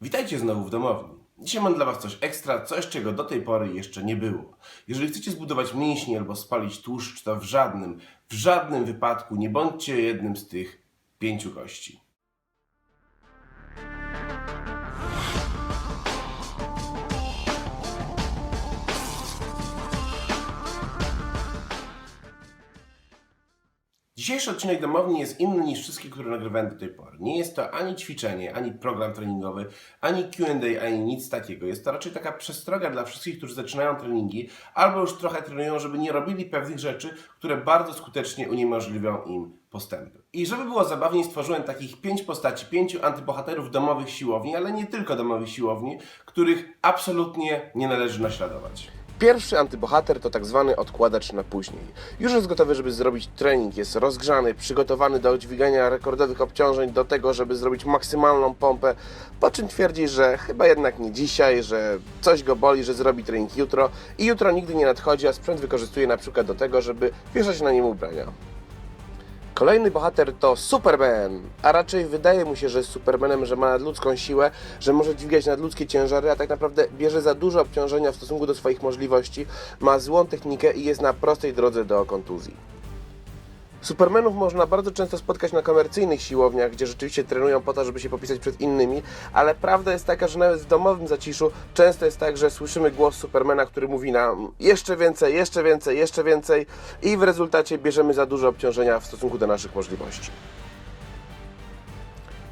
Witajcie znowu w domowni. Dzisiaj mam dla Was coś ekstra, coś czego do tej pory jeszcze nie było. Jeżeli chcecie zbudować mięśnie albo spalić tłuszcz, to w żadnym, w żadnym wypadku nie bądźcie jednym z tych pięciu gości. Dzisiejszy odcinek domowni jest inny niż wszystkie, które nagrywałem do tej pory. Nie jest to ani ćwiczenie, ani program treningowy, ani QA, ani nic takiego. Jest to raczej taka przestroga dla wszystkich, którzy zaczynają treningi albo już trochę trenują, żeby nie robili pewnych rzeczy, które bardzo skutecznie uniemożliwią im postępy. I żeby było zabawniej, stworzyłem takich pięć postaci, pięciu antybohaterów domowych siłowni, ale nie tylko domowych siłowni, których absolutnie nie należy naśladować. Pierwszy antybohater to tak zwany odkładacz na później. Już jest gotowy, żeby zrobić trening, jest rozgrzany, przygotowany do dźwigania rekordowych obciążeń, do tego, żeby zrobić maksymalną pompę, po czym twierdzi, że chyba jednak nie dzisiaj, że coś go boli, że zrobi trening jutro i jutro nigdy nie nadchodzi, a sprzęt wykorzystuje na przykład do tego, żeby wieszać na nim ubrania. Kolejny bohater to Superman, a raczej wydaje mu się, że jest Supermanem, że ma nadludzką siłę, że może dźwigać nadludzkie ciężary, a tak naprawdę bierze za dużo obciążenia w stosunku do swoich możliwości, ma złą technikę i jest na prostej drodze do kontuzji. Supermanów można bardzo często spotkać na komercyjnych siłowniach, gdzie rzeczywiście trenują po to, żeby się popisać przed innymi, ale prawda jest taka, że nawet w domowym zaciszu często jest tak, że słyszymy głos Supermana, który mówi nam jeszcze więcej, jeszcze więcej, jeszcze więcej i w rezultacie bierzemy za dużo obciążenia w stosunku do naszych możliwości.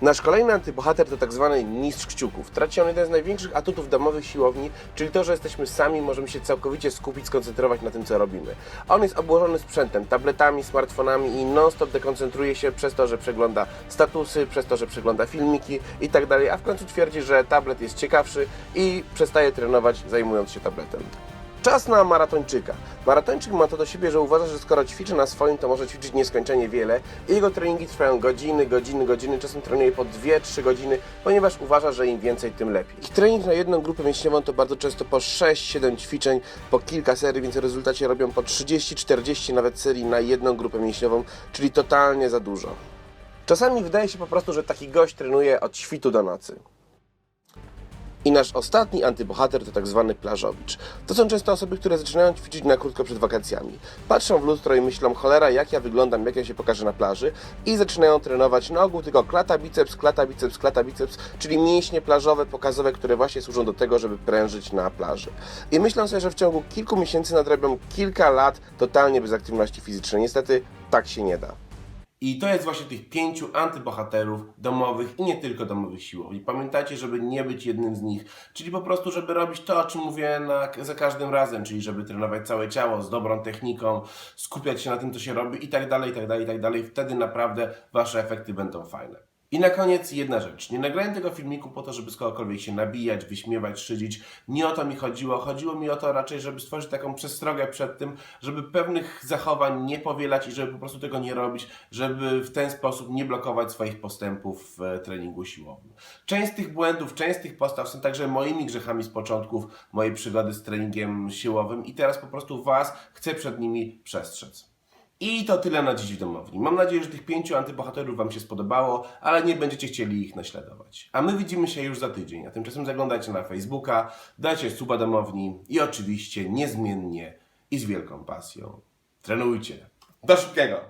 Nasz kolejny antybohater to tak zwany mistrz kciuków. Traci on jeden z największych atutów domowych siłowni, czyli to, że jesteśmy sami, możemy się całkowicie skupić, skoncentrować na tym, co robimy. On jest obłożony sprzętem, tabletami, smartfonami i non-stop dekoncentruje się przez to, że przegląda statusy, przez to, że przegląda filmiki i tak dalej, a w końcu twierdzi, że tablet jest ciekawszy i przestaje trenować, zajmując się tabletem. Czas na maratończyka. Maratończyk ma to do siebie, że uważa, że skoro ćwiczy na swoim, to może ćwiczyć nieskończenie wiele. Jego treningi trwają godziny, godziny, godziny, czasem trenuje po 2-3 godziny, ponieważ uważa, że im więcej, tym lepiej. Ich trening na jedną grupę mięśniową to bardzo często po 6-7 ćwiczeń, po kilka serii, więc w rezultacie robią po 30-40 nawet serii na jedną grupę mięśniową, czyli totalnie za dużo. Czasami wydaje się po prostu, że taki gość trenuje od świtu do nocy. I nasz ostatni antybohater to tak zwany plażowicz. To są często osoby, które zaczynają ćwiczyć na krótko przed wakacjami. Patrzą w lustro i myślą, cholera, jak ja wyglądam, jak ja się pokażę na plaży i zaczynają trenować na ogół tylko klata biceps, klata biceps, klata biceps, czyli mięśnie plażowe, pokazowe, które właśnie służą do tego, żeby prężyć na plaży. I myślą sobie, że w ciągu kilku miesięcy nadrabią kilka lat totalnie bez aktywności fizycznej. Niestety tak się nie da. I to jest właśnie tych pięciu antybohaterów domowych i nie tylko domowych siłowni. Pamiętajcie, żeby nie być jednym z nich, czyli po prostu, żeby robić to, o czym mówię na, za każdym razem, czyli żeby trenować całe ciało z dobrą techniką, skupiać się na tym, co się robi i tak dalej, i tak dalej, i tak dalej. Wtedy naprawdę Wasze efekty będą fajne. I na koniec jedna rzecz. Nie nagrałem tego filmiku po to, żeby z kogokolwiek się nabijać, wyśmiewać, szydzić. Nie o to mi chodziło. Chodziło mi o to raczej, żeby stworzyć taką przestrogę przed tym, żeby pewnych zachowań nie powielać i żeby po prostu tego nie robić, żeby w ten sposób nie blokować swoich postępów w e, treningu siłowym. Część z tych błędów, część z tych postaw są także moimi grzechami z początków mojej przygody z treningiem siłowym i teraz po prostu Was chcę przed nimi przestrzec. I to tyle na dziś w domowni. Mam nadzieję, że tych pięciu antybohaterów Wam się spodobało, ale nie będziecie chcieli ich naśladować. A my widzimy się już za tydzień. A tymczasem zaglądajcie na Facebooka, dajcie suba domowni i oczywiście niezmiennie i z wielką pasją trenujcie. Do szybkiego!